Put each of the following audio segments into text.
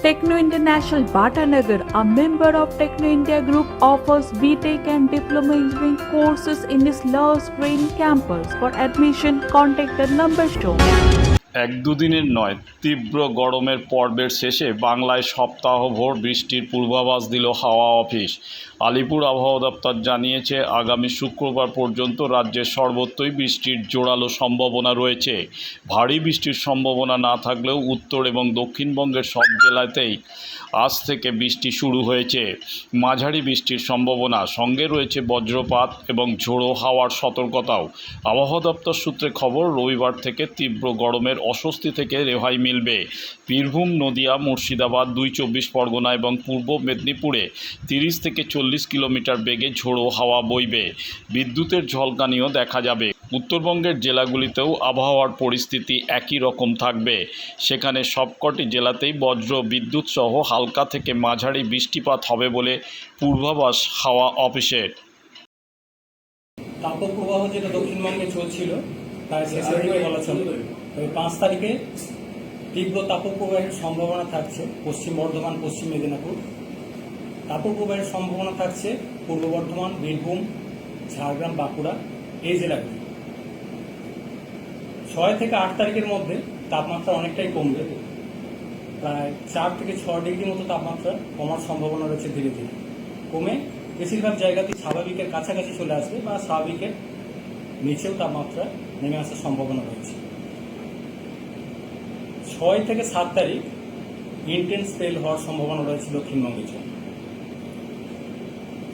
Techno International Bhatanagar, a member of Techno India Group, offers BTEC and Diploma Engineering courses in its Love Green campus. For admission, contact the number shown. এক দুদিনের নয় তীব্র গরমের পর্বের শেষে বাংলায় সপ্তাহভর বৃষ্টির পূর্বাভাস দিল হাওয়া অফিস আলিপুর আবহাওয়া দপ্তর জানিয়েছে, আগামী শুক্রবার পর্যন্ত রাজ্যের সর্বত্রই বৃষ্টির জোরালো সম্ভাবনা রয়েছে। ভারী বৃষ্টির সম্ভাবনা না থাকলেও উত্তর এবং দক্ষিণবঙ্গের সব জেলাতেই আজ থেকে বৃষ্টি শুরু হয়েছে। মাঝারি বৃষ্টির সম্ভাবনা, সঙ্গে রয়েছে বজ্রপাত এবং ঝোড়ো হাওয়ার সতর্কতাও। আবহাওয়া দপ্তর সূত্রে খবর, রবিবার থেকে তীব্র গরমের অস্বস্তি থেকে রেহাই মিলবে। বীরভূম, নদিয়া, মুর্শিদাবাদ, দুই চব্বিশ পরগনা এবং পূর্ব মেদিনীপুরে তিরিশ থেকে চল্লিশ কিলোমিটার বেগে ঝোড়ো হাওয়া বইবে। বিদ্যুতের ঝলকানিও দেখা যাবে। উত্তরবঙ্গের জেলাগুলিতেও আবহাওয়ার পরিস্থিতি একই রকম থাকবে। সেখানে সবকটি জেলাতেই বজ্র বিদ্যুৎ সহ হালকা থেকে মাঝারি বৃষ্টিপাত হবে বলে পূর্বাভাস হাওয়া অফিসের। তাপপ্রবাহ যেটা দক্ষিণবঙ্গে চলছিল, তার শেষের বলা চলে। তবে পাঁচ তারিখে তীব্র তাপপ্রবাহের সম্ভাবনা থাকছে। পশ্চিম বর্ধমান, পশ্চিম মেদিনীপুর। তাপপ্রবাহের সম্ভাবনা থাকছে পূর্ব বর্ধমান, বীরভূম, ঝাড়গ্রাম, বাঁকুড়া এই জেলাগুলি। ছয় থেকে আট তারিখের মধ্যে তাপমাত্রা অনেকটাই কমবে। প্রায় চার থেকে ছ ডিগ্রি মতো তাপমাত্রা কমার সম্ভাবনা রয়েছে ধীরে ধীরে। কমে বেশিরভাগ জায়গাতেই স্বাভাবিকের কাছাকাছি চলে আসবে বা স্বাভাবিকের নিচেও তাপমাত্রা নেমে আসার সম্ভাবনা রয়েছে। ছয় থেকে সাত তারিখ ইন্টেন্স স্পেল হওয়ার সম্ভাবনা রয়েছে দক্ষিণবঙ্গের জন্য।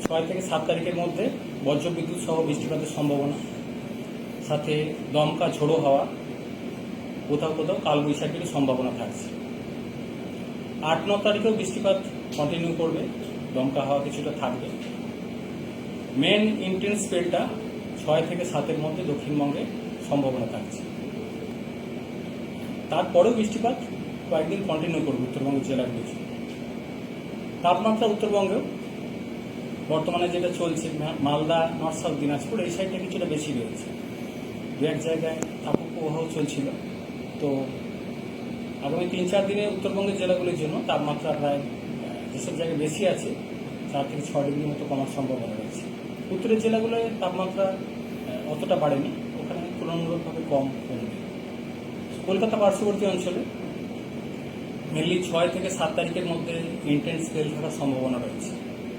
ছয় থেকে সাত তারিখের মধ্যে বজ্রবিদ্যুৎ সহ বৃষ্টিপাতের সম্ভাবনা। সাথে দমকা ঝোড়ো হওয়া, কোথাও কোথাও কালবৈশাখীর সম্ভাবনা থাকছে। আট, ন তারিখেও বৃষ্টিপাত কন্টিনিউ করবে, দমকা হাওয়া কিছুটা থাকবে। মেন ইন্টেন্স স্পেলটা ছয় থেকে সাতের মধ্যে দক্ষিণবঙ্গে সম্ভাবনা থাকছে। তারপরেও বৃষ্টিপাত কয়েকদিন কন্টিনিউ করবে উত্তরবঙ্গ জেলার জেলাগুলিতে। তাপমাত্রা উত্তরবঙ্গেও বর্তমানে যেটা চলছে মালদা নর্থ সাউথ দিনাজপুর, এই সাইডটা কিছুটা বেশি রয়েছে। দু এক জায়গায় তাপক প্রবাহ চলছিল। তো আগামী তিন চার দিনে উত্তরবঙ্গের জেলাগুলির জন্য তাপমাত্রা প্রায় যেসব জায়গায় বেশি আছে, চার থেকে ছয় ডিগ্রি মতো কমার সম্ভাবনা রয়েছে। উত্তরের জেলাগুলোয় তাপমাত্রা অতটা বাড়েনি। ওখানে তুলনামূলকভাবে কম কমবে। কলকাতা পার্শ্ববর্তী অঞ্চলে মেনলি ছয় থেকে সাত তারিখের মধ্যে ইন্টেন্স স্পেল থাকার সম্ভাবনা রয়েছে।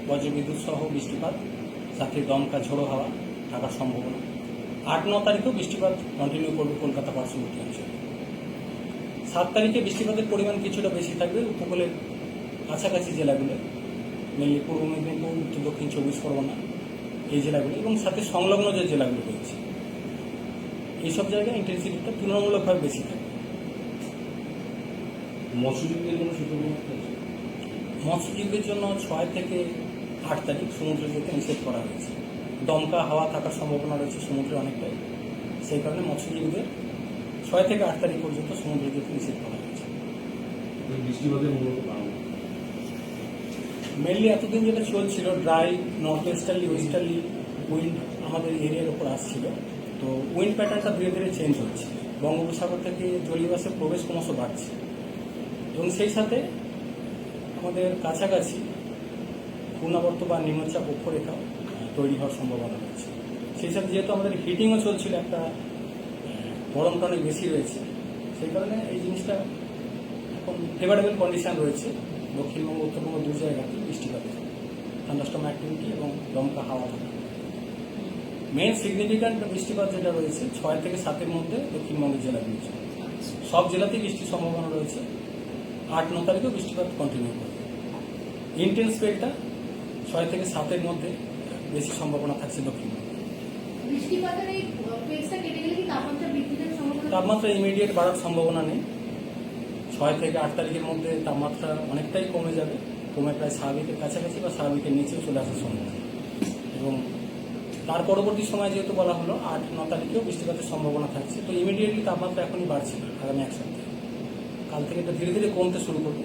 বজ্রবিদ্যুৎ সহ বৃষ্টিপাত সাথে দমকা ঝোড়ো হাওয়া থাকার সম্ভাবনা। আট ন তারিখেও বৃষ্টিপাত কন্টিনিউ করবে কলকাতা পার্শ্ববর্তী অঞ্চলে। সাত তারিখে বৃষ্টিপাতের পরিমাণ কিছুটা বেশি থাকবে উপকূলের কাছাকাছি জেলাগুলো মেনলি পূর্ব মেদিনীপুর উত্তর দক্ষিণ চব্বিশ পরগনা এই জেলাগুলো এবং সাথে সংলগ্ন যে জেলাগুলো রয়েছে। এইসব জায়গায় ইন্টেন্সিটিটা তুলনামূলকভাবে বেশি থাকে মৎস্যজীবীদের আছে? মৎস্যজীবীদের জন্য ছয় থেকে আট তারিখ সমুদ্রে যেতে নিষেধ করা হয়েছে। দমকা হাওয়া থাকার সম্ভাবনা রয়েছে সমুদ্রে অনেকটাই। সেই কারণে মৎস্যজীবীদের ছয় থেকে আট তারিখ পর্যন্ত সমুদ্রে যেতে নিষেধ করা হয়েছে। মেনলি এতদিন যেটা চলছিল dry north westerly westerly wind আমাদের এরিয়ার উপর আসছিল। তো উইন্ড প্যাটার্নটা ধীরে ধীরে চেঞ্জ হচ্ছে। বঙ্গোপসাগর থেকে জলীয়বাসের প্রবেশ ক্রমশ বাড়ছে। এবং সেই সাথে আমাদের কাছাকাছি পূর্ণাবর্ত বা নিম্নচাপ অক্ষরেখাও আহ, তৈরি হওয়ার সম্ভাবনা রয়েছে। সেই সাথে যেহেতু আমাদের হিটিংও চলছিল একটা গরমটা অনেক বেশি রয়েছে সেই কারণে এই জিনিসটা এখন ফেভারেবল কন্ডিশন রয়েছে। দক্ষিণবঙ্গ উত্তরবঙ্গ দু জায়গাতে বৃষ্টিপাতের থান্ডাস্টম অ্যাক্টিভিটি এবং দমকা হাওয়া। থাকা মেন সিগনিফিক্যান্ট বৃষ্টিপাত যেটা রয়েছে ছয় থেকে সাতের মধ্যে দক্ষিণবঙ্গের জেলাগুলিতে সব জেলাতেই বৃষ্টির সম্ভাবনা রয়েছে। আট ন তারিখেও বৃষ্টিপাত কন্টিনিউ করবে। ইন্টেন্স স্পেলটা ছয় থেকে সাতের মধ্যে বেশি সম্ভাবনা থাকছে দক্ষিণবঙ্গে তাপমাত্রা ইমিডিয়েট বাড়ার সম্ভাবনা নেই। ছয় থেকে আট তারিখের মধ্যে তাপমাত্রা অনেকটাই কমে যাবে। কমে প্রায় স্বাভাবিকের কাছাকাছি বা স্বাভাবিকের নিচেও চলে আসার সম্ভাবনা। এবং তার পরবর্তী সময় যেহেতু বলা হলো আট ন তারিখেও বৃষ্টিপাতের সম্ভাবনা থাকছে। তো ইমিডিয়েটলি তাপমাত্রা এখনই বাড়ছে না আগামী এক সপ্তাহে। কাল থেকে এটা ধীরে ধীরে কমতে শুরু করবে।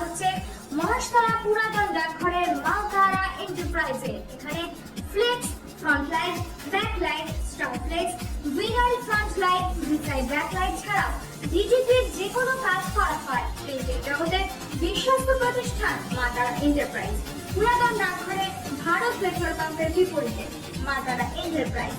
মহাশতলা পুরাতন ডাকঘরের মালতারা এন্টারপ্রাইজে এখানে flex front light back light star flex vinyl front light ভিসাইড back light ছাড়াও ডিজিপির যে কোনো কাজ করা হয়। প্রিন্টিং জগতে বিশ্বস্ত প্রতিষ্ঠান মাতারা এন্টারপ্রাইজ পুরাতন ডাকঘরে ভারত পেট্রোল পাম্পের বিপরীতে মাতারা এন্টারপ্রাইজ